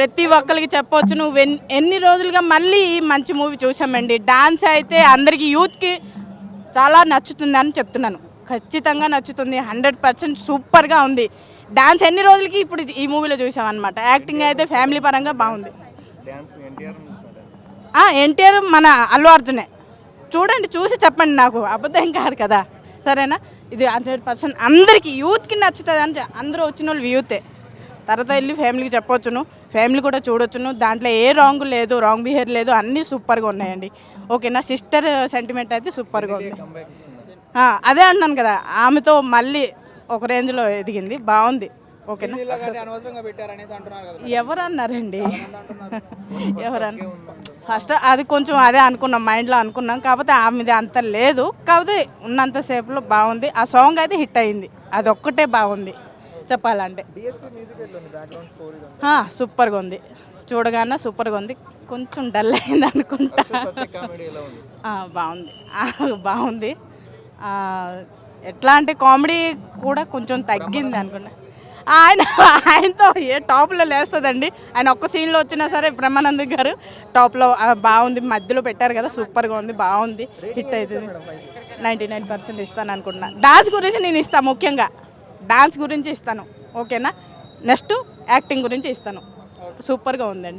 ప్రతి ఒక్కరికి చెప్పొచ్చు నువ్వు ఎన్- ఎన్ని రోజులుగా మళ్ళీ మంచి మూవీ చూసామండి డాన్స్ అయితే అందరికీ యూత్కి చాలా నచ్చుతుంది అని చెప్తున్నాను. ఖచ్చితంగా నచ్చుతుంది హండ్రెడ్ పర్సెంట్ సూపర్గా ఉంది. డాన్స్ ఎన్ని రోజులకి ఇప్పుడు ఈ మూవీలో చూసామన్నమాట. యాక్టింగ్ అయితే ఫ్యామిలీ పరంగా బాగుంది. ఎన్టీఆర్ మన అల్లు అర్జునే. చూడండి చూసి చెప్పండి నాకు. అబద్ధం కాదు కదా. సరేనా? ఇది హండ్రెడ్ పర్సెంట్ అందరికీ యూత్కి నచ్చుతుంది అని అందరూ వచ్చిన వాళ్ళు యూతే. తర్వాత వెళ్ళి ఫ్యామిలీకి చెప్పొచ్చును. ఫ్యామిలీ కూడా చూడొచ్చును. దాంట్లో ఏ రాంగ్ లేదు రాంగ్ బిహేవియర్ లేదు అన్నీ సూపర్గా ఉన్నాయండి. ఓకేనా సిస్టర్ సెంటిమెంట్ అయితే సూపర్గా ఉంది. అదే అంటున్నాను కదా ఆమెతో మళ్ళీ ఒక రేంజ్లో ఎదిగింది. బాగుంది. ఓకేనా ఎవరు అన్నారండి ఎవరన్నా ఫస్ట్ అది కొంచెం అదే అనుకున్నాం మైండ్లో అనుకున్నాం. కాకపోతే ఆమెది అంత లేదు. కాకపోతే ఉన్నంతసేపులో బాగుంది. ఆ సాంగ్ అయితే హిట్ అయింది. అది ఒక్కటే బాగుంది. చెప్పాలంటే. సూపర్గా ఉంది? చూడగానే సూపర్గా ఉంది. కొంచెం డల్ అయింది అనుకుంటా. బాగుంది. బాగుంది. ఎట్లా అంటే కామెడీ కూడా కొంచెం తగ్గింది అనుకున్నా ఆయన ఆయనతో ఏ టాప్లో లేస్తుందండి. ఆయన ఒక్క సీన్లో వచ్చినా సరే బ్రహ్మానంద్ గారు టాప్లో బాగుంది. మధ్యలో పెట్టారు కదా సూపర్గా ఉంది బాగుంది. హిట్ అవుతుంది. నైంటీ నైన్ పర్సెంట్ ఇస్తాను అనుకుంటున్నా. డాన్స్ గురించి నేను ఇస్తాను ముఖ్యంగా. డాన్స్ గురించి ఇస్తాను ఓకేనా? నెక్స్ట్ యాక్టింగ్ గురించి ఇస్తాను. సూపర్గా ఉందండి.